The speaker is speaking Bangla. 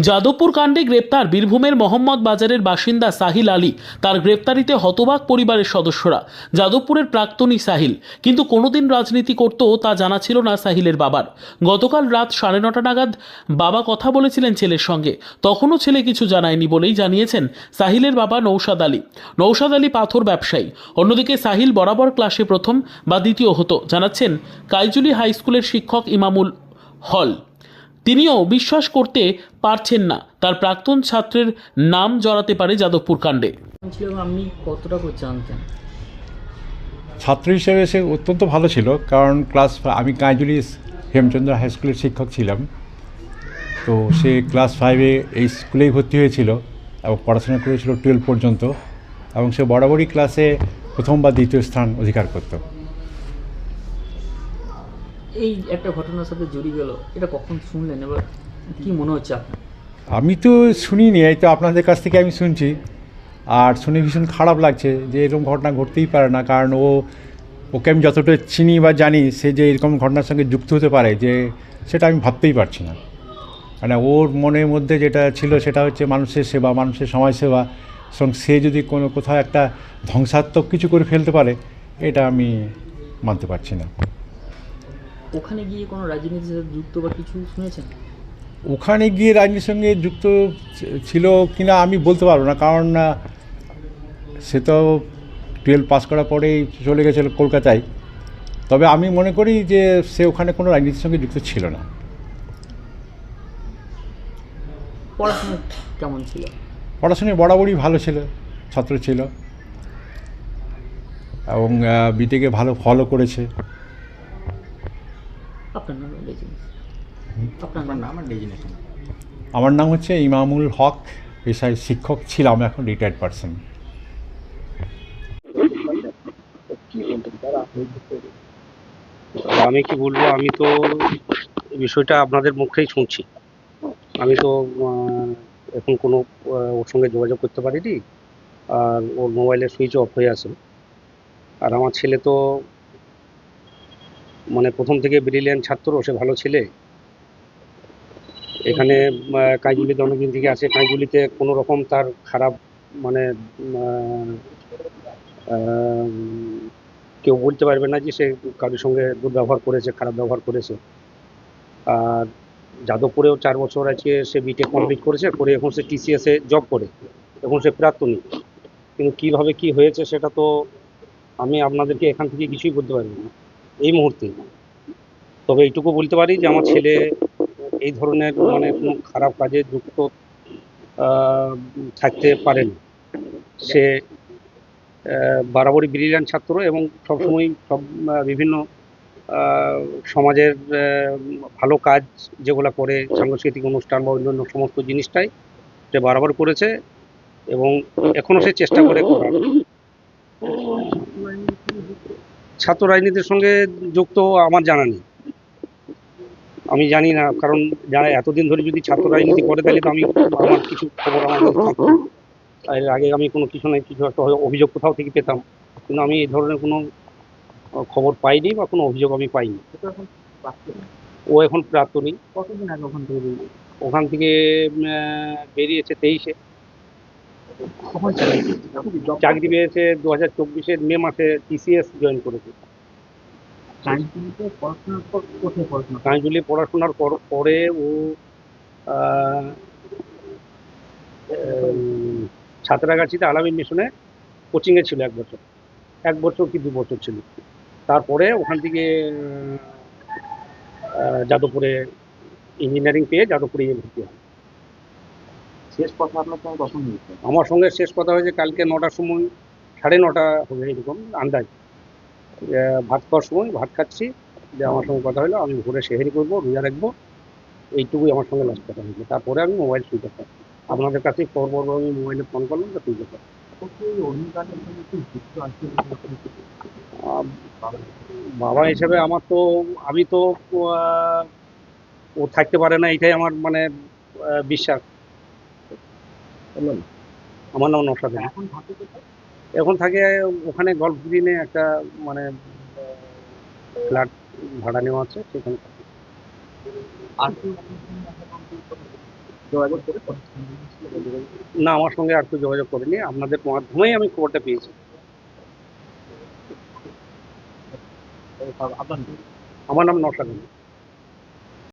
যাদবপুর কাণ্ডে গ্রেপ্তার বীরভূমের মোহাম্মদ বাজারের বাসিন্দা সাহিল আলী। তার গ্রেপ্তারিতে হতবাক পরিবারের সদস্যরা। যাদবপুরের প্রাক্তনী সাহিল। কিন্তু কোনোদিন রাজনীতি করত তা জানা ছিল না সাহিলের বাবার। গতকাল রাত সাড়ে নটা নাগাদ বাবা কথা বলেছিলেন ছেলের সঙ্গে। তখনও ছেলে কিছু জানায়নি বলেই জানিয়েছেন সাহিলের বাবা নৌশাদ আলী। নৌশাদ আলী পাথর ব্যবসায়ী। অন্যদিকে সাহিল বরাবর ক্লাসে প্রথম বা দ্বিতীয় হতো, জানাচ্ছেন কাইজুলি হাই স্কুলের শিক্ষক ইমামুল হল। তিনিও বিশ্বাস করতে পারছেন না। তার প্রাক্তন ছাত্রের নাম জড়াতে পারে যাদবপুর কাণ্ডে। আপনি কতটা জানতেন। ছাত্র হিসেবে সে অত্যন্ত ভালো ছিল কারণ ক্লাস আমি কাঁজুলি হেমচন্দ্র হাই স্কুলের শিক্ষক ছিলাম। তো সে ক্লাস ফাইভে এই স্কুলেই ভর্তি হয়েছিল এবং পড়াশোনা করেছিল টুয়েলভ পর্যন্ত এবং সে বরাবরই ক্লাসে প্রথম বা দ্বিতীয় স্থান অধিকার করত। এই একটা ঘটনার সাথে জড়িয়ে গেল, এটা কখন শুনলেন? এবার কি মনে হচ্ছে আপনার? আমি তো শুনিনি, এই তো আপনাদের কাছ থেকে আমি শুনছি। আর শুনে ভীষণ খারাপ লাগছে যে এরকম ঘটনা ঘটতেই পারে না, কারণ ও, ওকে আমি যতটা চিনি বা জানি, সে যে এরকম ঘটনার সঙ্গে যুক্ত হতে পারে, যে সেটা আমি ভাবতেই পারছি না। মানে ওর মনের মধ্যে যেটা ছিল সেটা হচ্ছে মানুষের সেবা, মানুষের সমাজ সেবা এবং সে যদি কোনো কোথাও একটা ধ্বংসাত্মক কিছু করে ফেলতে পারে, এটা আমি মানতে পারছি না। ওখানে গিয়ে কোনো রাজনীতির সাথে যুক্ত বা কিছু শুনেছেন? ওখানে গিয়ে রাজনীতির সঙ্গে যুক্ত ছিল কিনা আমি বলতে পারব না কারণ সে তো টুয়েলভ পাস করার পরেই চলে গেছিল কলকাতায়। তবে আমি মনে করি যে সে ওখানে কোনো রাজনীতির সঙ্গে যুক্ত ছিল না। পড়াশোনা কেমন ছিল? পড়াশোনায় বরাবরই ভালো ছিল ছাত্র ছিল। এবং বিটেকে ভালো ফলো করেছে। আপনার নাম আপনার নাম? আমার নাম হচ্ছে ইমামুল হক পেশায় শিক্ষক ছিলাম এখন রিটায়ার্ড পারসন আমি কি বলব? আমি তো এই বিষয়টা আপনাদের মুখেই শুনছি। আমি তো এখন কোনো ওর সঙ্গে যোগাযোগ করতে পারিনি। আর ওর মোবাইলের সুইচ অফ হয়ে আছে। আর আমার ছেলে তো মানে প্রথম থেকে ব্রিলিয়ান ছাত্র, সে ভালো ছেলে। এখানে কাইজুলিতে অনেকদিন থেকে আছে কাইজুলিতে কোনো রকম তার খারাপ মানে কেউ বলতে পারবে না যে সে কারোর সঙ্গে দুর্ব্যবহার করেছে, খারাপ ব্যবহার করেছে। আর যাদবপুরেও চার বছর আছে, সে বিটেক কমপ্লিট করেছে, করে এখন সে টিসিএসে জব করে। এখন সে প্রাক্তনী। কিন্তু কীভাবে কি হয়েছে সেটা তো আমি আপনাদেরকে এখান থেকে কিছুই বলতে পারব না। এই মুহূর্তে। তবে এইটুকু বলতে পারি যে, আমার ছেলে এই ধরনের মানে কোনো খারাপ কাজে যুক্ত থাকতে পারেন। সে বরাবরই ব্রিলিয়ান্ট ছাত্র এবং সবসময় সব বিভিন্ন সমাজের ভালো কাজ যেগুলো করে, সাংস্কৃতিক অনুষ্ঠান বা অন্যান্য সমস্ত জিনিসটাই সে বরাবর করেছে এবং এখনও সে চেষ্টা করে করার। ছাত্র রাজনীতির সঙ্গে যুক্ত আমার জানা নেই। আমি জানি না কারণ যারা এতদিন ধরে যদি ছাত্র রাজনীতি করে তাহলে তো আমি আমার কিছু খবর আমার এর আগে আমি কোনো কিছু না কিছু একটা অভিযোগ কোথাও থেকে পেতাম। কিন্তু আমি এই ধরনের কোনো খবর পাইনি বা কোনো অভিযোগ আমি পাইনি। ও এখন প্রাক্তনী কতদিন আগে ওখান থেকে ওখান থেকে বেরিয়েছে তেইশে। চাকরি পেয়েছে দু হাজার চব্বিশের মে মাসে টিসিএস জয়েন করেছে। কাইন্টিতে পড়াশোনার পর ও সাঁতরাগাছিতে আলামিন মিশনে কোচিংয়ে ছিল এক বছর। এক বছর কি দু বছর ছিল। তারপরে ওখান থেকে যাদবপুরে ইঞ্জিনিয়ারিং পেয়ে যাদবপুরে ভর্তি হয় শেষ কথা আপনার সঙ্গে কখন হয়েছে? আমার সঙ্গে শেষ কথা হয়েছে কালকে নটার সময় সাড়ে নটা হবে এরকম আন্দাজ। ভাত খাওয়ার সময় ভাত খাচ্ছি যে আমার সঙ্গে কথা হলো আমি ভোরে সেহেরি করব রোজা রাখব এইটুকুই আমার সঙ্গে লাস্ট কথা হয়েছে। তারপরে আমি মোবাইল সুইচ অফ আপনাদের কাছে খবর পর আমি মোবাইলে ফোন করলাম তো সুইচ অফ বাবা হিসেবে আমার তো আমি তো ও থাকতে পারে না এটাই আমার মানে আহ, বিশ্বাস আমার নাম নসাদ এখন থাকে এখন থাকে ওখানে গল্ফ গ্রিনে একটা মানে ফ্ল্যাট ভাড়া নেওয়া আছে সেখানে না আমার সঙ্গে আর কেউ যোগাযোগ করেনি। আপনাদের মাধ্যমেই আমি খবরটা পেয়েছি। আমার নাম নশাদ